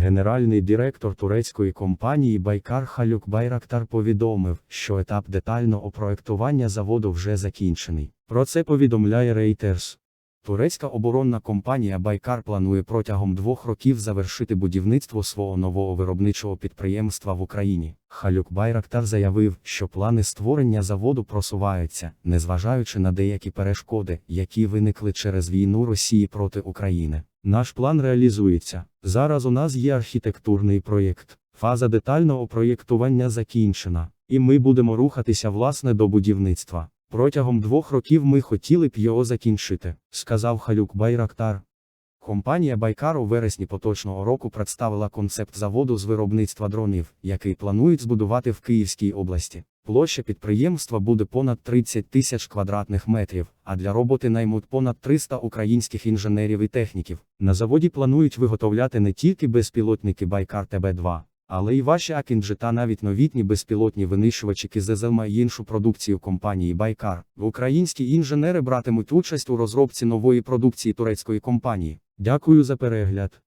Генеральний директор турецької компанії Байкар Халюк Байрактар повідомив, що етап детального проектування заводу вже закінчений. Про це повідомляє Reuters. Турецька оборонна компанія Байкар планує протягом двох років завершити будівництво свого нового виробничого підприємства в Україні. Халюк Байрактар заявив, що плани створення заводу просуваються, незважаючи на деякі перешкоди, які виникли через війну Росії проти України. Наш план реалізується. Зараз у нас є архітектурний проєкт. Фаза детального проєктування закінчена, і ми будемо рухатися власне до будівництва. Протягом двох років ми хотіли б його закінчити, сказав Халюк Байрактар. Компанія Байкар у вересні поточного року представила концепт заводу з виробництва дронів, який планують збудувати в Київській області. Площа підприємства буде понад 30 тисяч квадратних метрів, а для роботи наймуть понад 300 українських інженерів і техніків. На заводі планують виготовляти не тільки безпілотники Байкар ТБ-2, але й ваші Акінджі та навіть новітні безпілотні винищувачі КЗЗМ і іншу продукцію компанії Байкар. Українські інженери братимуть участь у розробці нової продукції турецької компанії. Дякую за перегляд.